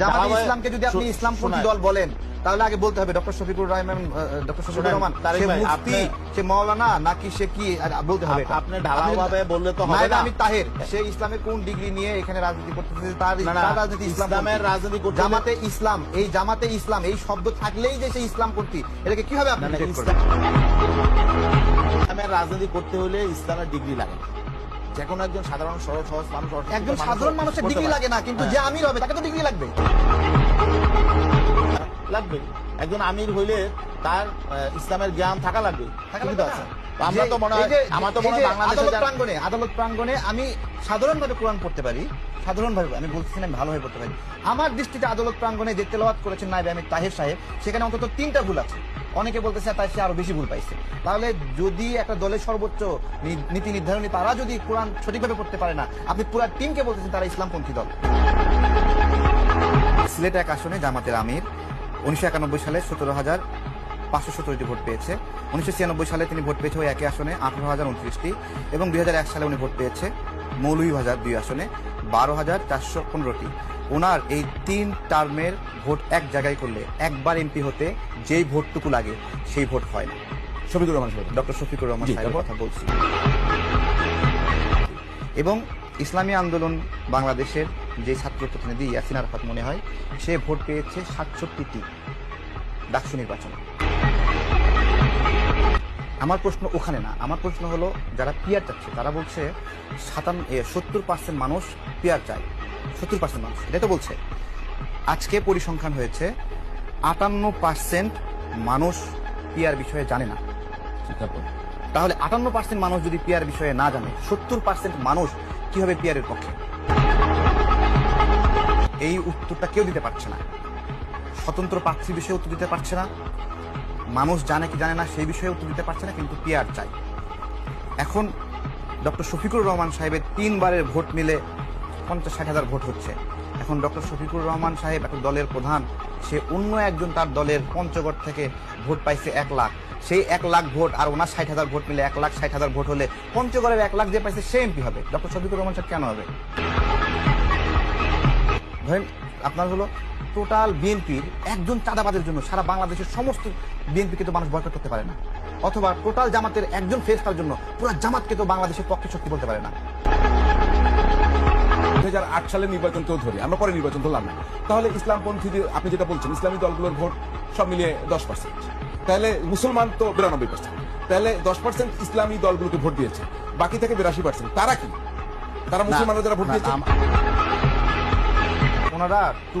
জামাতে ইসলামকে যদি আপনি ইসলামপন্থী দল বলেন তাহলে আগে বলতে হবে ডক্টর শফিকুর রহমান ডক্টর শফিকুর রহমান সে মুফতি সে মাওলানা নাকি সে কি? বলতে হবে আপনি ঢালাওভাবে বললে তো হবে না। আমি তাহের সে ইসলামের কোন ডিগ্রি নিয়ে এখানে রাজনীতি করতেছে? তার রাজনীতি ইসলামের রাজনীতি করতে জামাতে ইসলাম এই জামাতে ইসলাম এই শব্দ থাকলেই যে সে ইসলাম করতি এটাকে কীভাবে আপনি না, না, reject ইসলাম- করবেন? ইসলামের রাজনীতি করতে হলে ইসলামের ডিগ্রি লাগে। যে কোনো একজন সাধারণ সরল সহজ মানুষ একজন সাধারণ মানুষের ডিগ্রি লাগে না কিন্তু হ্যাঁ, যে আমির হবে তাকে তো ডিগ্রি লাগবে। লাগবে। একজন আমির হইলে তার ইসলামের জ্ঞান থাকা লাগবে। থাকা লাগবে আমরা যে- তো মনে হয় আমার তো মনে হয় আদালত যারা- প্রাঙ্গণে আদালত প্রাঙ্গণে আমি সাধারণভাবে কোরআন পড়তে পারি সাধারণভাবে আমি বলতেছি না আমি ভালোভাবে পড়তে পারি। আমার দৃষ্টিতে আদালত প্রাঙ্গণে যে তেলাওয়াত করেছেন নাইবে আমি তাহের সাহেব সেখানে অন্তত তিনটা ভুল আছে। অনেকে বলতেছে তাই সে আরও বেশি ভুল পাইছে। তাহলে যদি একটা দলের সর্বোচ্চ নীতি নির্ধারণী তারা যদি কোরআন সঠিকভাবে পড়তে পারে না আপনি পুরো টিমকে বলতেছেন তারা ইসলামপন্থী দল। সিলেট এক আসনে জামাতের আমির উনিশশো একানব্বই সালে সতেরো হাজার পাঁচশো সতেরোটি ভোট পেয়েছে। উনিশশো ছিয়ানব্বই সালে তিনি ভোট পেয়েছে ওই একই আসনে আঠারো হাজার উনত্রিশটি। এবং দুই হাজার এক সালে উনি ভোট পেয়েছে মৌলভীবাজার দুই আসনে বারো হাজার চারশো পনেরোটি। ওনার এই তিন টার্মের ভোট এক জায়গায় করলে একবার এমপি হতে যেই ভোটটুকু লাগে সেই ভোট হয় না। শফিকুর রহমান সাহেব ডক্টর শফিকুর রহমান সাহেবের কথা বলছি। এবং ইসলামী আন্দোলন বাংলাদেশের যে ছাত্র প্রতিনিধি ইয়াসিন আরাফাত মনে হয় সে ভোট পেয়েছে সাতষট্টিটি ডাকসু নির্বাচনে। আমার প্রশ্ন ওখানে না আমার প্রশ্ন হলো যারা পিয়ার চাচ্ছে তারা বলছে সাতান্ন সত্তর পার্সেন্ট মানুষ পিয়ার চায়। সত্তর পার্সেন্ট মানুষ এটা তো বলছে। আজকে পরিসংখ্যান হয়েছে আটান্ন পার্সেন্ট মানুষ পিয়ার বিষয়ে জানে না। তাহলে আটান্ন পার্সেন্ট মানুষ যদি পিয়ার বিষয়ে না জানে সত্তর পার্সেন্ট মানুষ কীভাবে পিয়ারের পক্ষে? এই উত্তরটা কেউ দিতে পারছে না। স্বতন্ত্র প্রার্থী বিষয়ে উত্তর দিতে পারছে না। মানুষ জানে কি জানে না, সেই বিষয়ে উত্তর দিতে পারছে না, কিন্তু পিয়ার চাই। এখন ডক্টর শফিকুর রহমান সাহেবের তিনবারের ভোট মিলে পঞ্চাশ ষাট হাজার ভোট হচ্ছে। এখন ডক্টর শফিকুর রহমান সাহেব একটা দলের প্রধান, সে অন্য একজন তার দলের পঞ্চগড় থেকে ভোট পাইছে এক লাখ। সেই এক লাখ ভোট আর ওনার ষাট হাজার ভোট মিলে এক লাখ ষাট হাজার ভোট হলে পঞ্চগড়ের এক লাখ যে পাইছে, সে এমপি হবে। ডক্টর শফিকুর রহমান সাহেব কেন হবে? ধরেন আপনার হলো টোটাল বিএনপির একজন চাঁদাবাদের জন্য সারা বাংলাদেশের সমস্ত বিএনপিকে তো মানুষ বয়কট করতে পারে না। অথবা টোটাল জামাতের একজন ফেস্তার জন্য পুরো জামাতকে তো বাংলাদেশের পক্ষে শক্তি বলতে পারে না। দুই আট সালের নির্বাচনকেও ধরি আমরা পরে নির্বাচন ধরলাম না। তাহলে ইসলামপন্থীদের আপনি যেটা বলছেন ইসলামী দলগুলোর ভোট সব মিলিয়ে দশ পার্সেন্ট তাহলে মুসলমান তো বিরানব্বই পার্সেন্ট তাহলে দশ পার্সেন্ট ইসলামী দলগুলোকে ভোট দিয়েছে বাকি থেকে বিরাশি পার্সেন্ট তারা কি? তারা মুসলমানরা যারা ভোট দিয়েছে? ওনারা টু